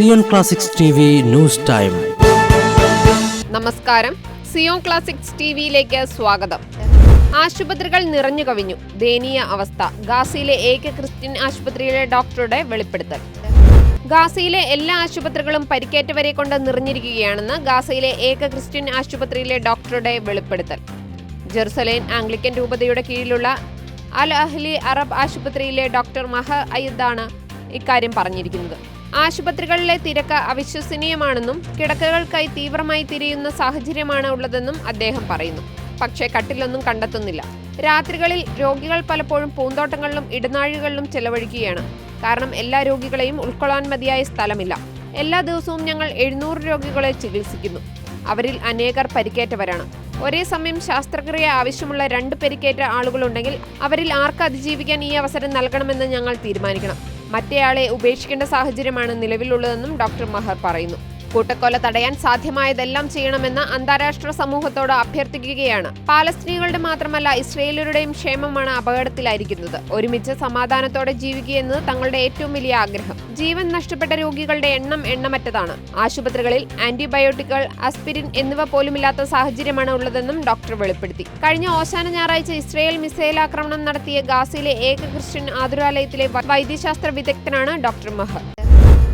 Zion classics news time. നമസ്കാരം. Zion classics T വിയിലേക്ക് സ്വാഗതം. ആശുപത്രികൾ നിറഞ്ഞു കവിഞ്ഞു. ദയനീയ അവസ്ഥ. ഗാസയിലെ ഏക ക്രിസ്ത്യൻ ആശുപത്രിയിലെ ഡോക്ടറുടെ വെളിപ്പെടുത്തൽ. ഗാസയിലെ എല്ലാ ആശുപത്രികളും പരിക്കേറ്റവരെ കൊണ്ട് നിറഞ്ഞിരിക്കുകയാണെന്ന് ഗാസയിലെ ഏക ക്രിസ്ത്യൻ ആശുപത്രിയിലെ ഡോക്ടറുടെ വെളിപ്പെടുത്തൽ. ജെറുസലേം ആംഗ്ലിക്കൻ രൂപതയുടെ കീഴിലുള്ള അൽ അഹ്ലി അറബ് ആശുപത്രിയിലെ ഡോക്ടർ മഹ അയ്യദാണ് ഇക്കാര്യം പറഞ്ഞിരിക്കുന്നത്. ആശുപത്രികളിലെ തിരക്ക് അവിശ്വസനീയമാണെന്നും കിടക്കകൾക്കായി തീവ്രമായി തിരിയുന്ന സാഹചര്യമാണ് ഉള്ളതെന്നും അദ്ദേഹം പറയുന്നു. പക്ഷേ കട്ടിലൊന്നും കണ്ടെത്തുന്നില്ല. രാത്രികളിൽ രോഗികൾ പലപ്പോഴും പൂന്തോട്ടങ്ങളിലും ഇടനാഴികളിലും ചെലവഴിക്കുകയാണ്. കാരണം എല്ലാ രോഗികളെയും ഉൾക്കൊള്ളാൻ മതിയായ സ്ഥലമില്ല. എല്ലാ ദിവസവും ഞങ്ങൾ എഴുന്നൂറ് രോഗികളെ ചികിത്സിക്കുന്നു. അവരിൽ അനേകർ പരിക്കേറ്റവരാണ്. ഒരേ സമയം ശസ്ത്രക്രിയ ആവശ്യമുള്ള രണ്ട് പരിക്കേറ്റ ആളുകളുണ്ടെങ്കിൽ അവരിൽ ആർക്ക് അതിജീവിക്കാൻ ഈ അവസരം നൽകണമെന്ന് ഞങ്ങൾ തീരുമാനിക്കണം. മറ്റേയാളെ ഉപേക്ഷിക്കേണ്ട സാഹചര്യമാണ് നിലവിലുള്ളതെന്നും ഡോക്ടർ മഹർ പറയുന്നു കൂട്ടക്കൊല തടയാൻ സാധ്യമായതെല്ലാം ചെയ്യണമെന്ന് അന്താരാഷ്ട്ര സമൂഹത്തോട് അഭ്യർത്ഥിക്കുകയാണ്. പാലസ്തീനികളുടെ മാത്രമല്ല ഇസ്രയേലരുടെയും ക്ഷേമമാണ് അപകടത്തിലായിരിക്കുന്നത്. ഒരുമിച്ച് സമാധാനത്തോടെ ജീവിക്കുകയെന്നത് തങ്ങളുടെ ഏറ്റവും വലിയ ആഗ്രഹം. ജീവൻ നഷ്ടപ്പെട്ട രോഗികളുടെ എണ്ണം എണ്ണമറ്റതാണ്. ആശുപത്രികളിൽ ആന്റിബയോട്ടിക്കുകൾ അസ്പിരിൻ എന്നിവ പോലുമില്ലാത്ത സാഹചര്യമാണ് ഉള്ളതെന്നും ഡോക്ടർ വെളിപ്പെടുത്തി. കഴിഞ്ഞ ഓശാന ഞായറാഴ്ച ഇസ്രയേൽ മിസൈൽ ആക്രമണം നടത്തിയ ഗാസയിലെ ഏക ക്രിസ്ത്യൻ ആതുരാലയത്തിലെ വൈദ്യശാസ്ത്ര വിദഗ്ധനാണ് ഡോക്ടർ മഹർ.